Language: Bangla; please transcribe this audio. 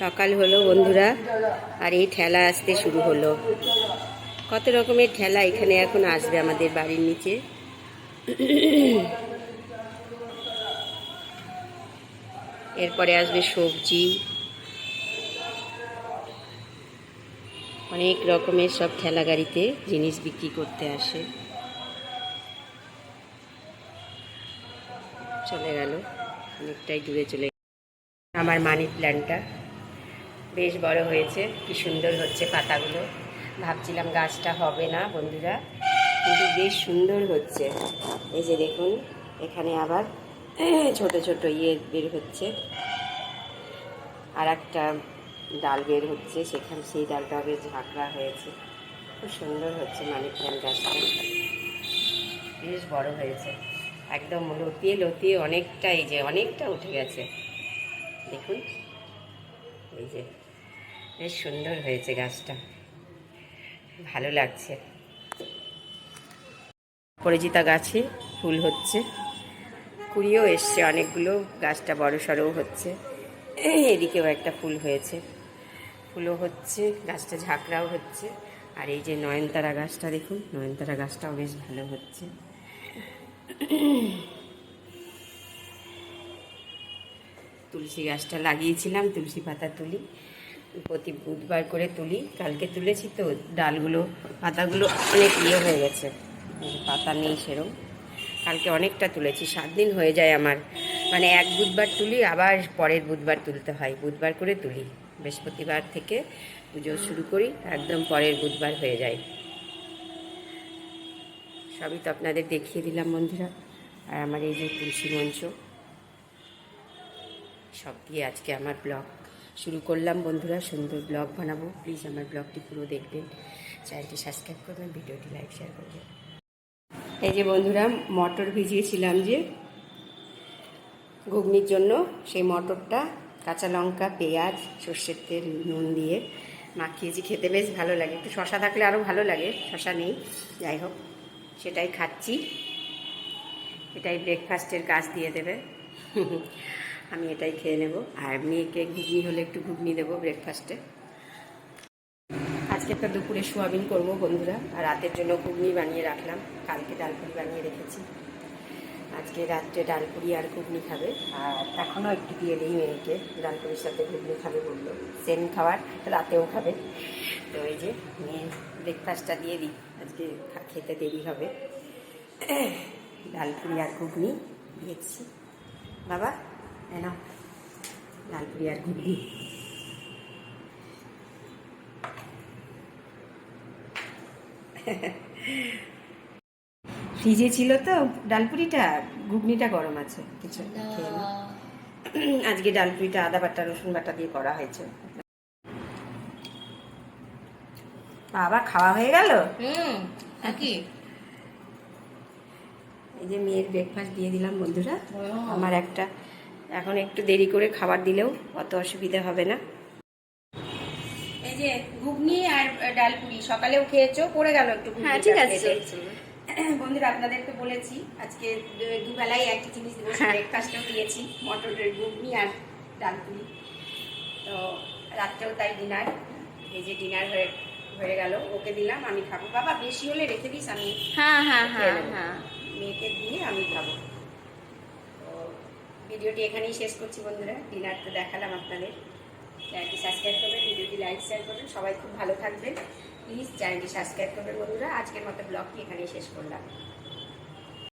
সকাল হলো বন্ধুরা, আর এই ঠেলা আসতে শুরু হলো। কত রকমের ঠেলা এখানে এখন আসবে আমাদের বাড়ির নিচে। এরপরে আসবে সবজি। অনেক রকমের সব ঠেলা গাড়িতে জিনিস বিক্রি করতে আসে। চলে গেল। অনেকটাই দূরে চলে গেল। আমার মানি প্ল্যান্টটা বেশ বড় হয়েছে। কি সুন্দর হচ্ছে পাতাগুলো। ভাবছিলাম গাছটা হবে না, বন্ধুরা। কিন্তু বেশ সুন্দর হচ্ছে। এই যে দেখুন, এখানে আবার ছোট ছোট ইয়ে বের হচ্ছে। আর একটা ডাল বের হচ্ছে। সেখানে, সেই ডালটা বেশ ঝাঁকড়া হয়েছে। খুব সুন্দর হচ্ছে মানি প্ল্যান্ট গাছটা। বেশ বড় হয়েছে। একদম লতিয়ে লতিয়ে অনেকটা এই যে, অনেকটা উঠে গেছে। দেখুন, এই যে, বেশ সুন্দর হয়েছে গাছটা। ভালো লাগছে। পরিচিতা গাছে ফুল হচ্ছে। কুড়িও এসছে, অনেকগুলো, গাছটা বড় সড়ও হচ্ছে। এদিকেও একটা ফুল হয়েছে। ফুলও হচ্ছে, গাছটা ঝাঁকড়াও হচ্ছে। আর এই যে নয়নতারা গাছটা, দেখুন, নয়নতারা গাছটাও বেশ ভালো হচ্ছে। তুলসী গাছটা লাগিয়েছিলাম, তুলসী পাতা তুলি, প্রতি বুধবার করে তুলি। কালকে তুলেছি তো, ডালগুলো, পাতাগুলো অনেক ইয়ে হয়ে গেছে। পাতা নেই সেরম। কালকে অনেকটা তুলেছি, সাত দিন হয়ে যায় আমার। মানে এক বুধবার তুলি, আবার পরের বুধবার তুলতে হয়। বুধবার করে তুলি। বৃহস্পতিবার থেকে পুজো শুরু করি, একদম পরের বুধবার হয়ে যায়। সবই তো আপনাদের দেখিয়ে দিলাম, বন্ধুরা। আর আমার এই যে তুলসী মঞ্চ, সব দিয়ে আজকে আমার ব্লগ শুরু করলাম, বন্ধুরা। সুন্দর ব্লগ বানাবো। প্লিজ আমার ব্লগটি পুরো দেখবেন। চ্যানেলটি সাবস্ক্রাইব করবেন, ভিডিওটি লাইক শেয়ার করবেন। এই যে বন্ধুরা, মটর ভিজিয়েছিলাম যে ঘুগনির জন্য, সেই মটরটা কাঁচা লঙ্কা, পেঁয়াজ, সর্ষের তেল, নুন দিয়ে মাখিয়েছি। খেতে বেশ ভালো লাগে। একটু শশা থাকলে আরও ভালো লাগে, শশা নেই। যাই হোক। সেটাই খাচ্ছি। এটাই ব্রেকফাস্টের কাজ দিয়ে দেবে। আমি এটাই খেয়ে নেব। আর মেয়েকে ঘুগনি হলে একটু ঘুগনি দেবো ব্রেকফাস্টে আজকে একটা দুপুরে সোয়াবিন করব বন্ধুরা। আর রাতের জন্য ঘুগনি বানিয়ে রাখলাম। কালকে ডালপুরি বানিয়ে রেখেছি। আজকে রাত্রে ডালপুরি আর ঘুগনি খাবে। আর এখনও একটু দিয়ে দিই মেয়েকে ডালপুরির সাথে ঘুগনি খাবে বলল। সেম খাবার রাতেও খাবে। তো এই যে মেয়ে ব্রেকফাস্টটা দিয়ে দিই। আজকে খেতে দেরি হবে। ডালপুরি আর ঘুগনি দিয়েছি। বাবা এনো ডালপুরি আর ঘুগনি। ফ্রিজে ছিল তো ডালপুরিটা ঘুগনিটা গরম আছে কিছু। আজকে ডালপুরিটা আদা বাটা রসুন বাটা দিয়ে করা হয়েছে। বাবা খাওয়া হয়ে গেল? কি এই যে মেয়ের ব্রেকফাস্ট দিয়ে দিলাম বন্ধুরা। আমার একটা এখন একটু দেরি করে খাবার দিলেও অত অসুবিধা হবে না। এই যে ঘুগনি আর ডালপুরি সকালেও খেয়েছো পড়ে গেল একটু হ্যাঁ ঠিক আছে। বন্ধুরা আপনাদেরকে বলেছি আজকে দু- দুবেলাই একই জিনিস দেবো হ্যাঁ। ব্রেকফাস্টেও দিয়েছি মটরের ঘুগনি আর ডালপুরি তো রাত্রেও তাই ডিনার এই যে ডিনার হয়ে হয়ে গেল ওকে দিলাম আমি খাব। বাবা বেশি হলে রেখে দিস আমি হ্যাঁ হ্যাঁ হ্যাঁ হ্যাঁ। মেয়েকে দিয়ে আমি খাব। তো ভিডিওটি এখানেই শেষ করছি বন্ধুরা ডিনার তো দেখালাম আপনাদের। চ্যানেলটি সাবস্ক্রাইব ভিডিওটি লাইক শেয়ার করবেন সবাই খুব ভালো থাকবেন। প্লিজ চ্যানেলটি সাবস্ক্রাইব করবেন বন্ধুরা। আজকের মতো ব্লগটি এখানেই শেষ করলাম।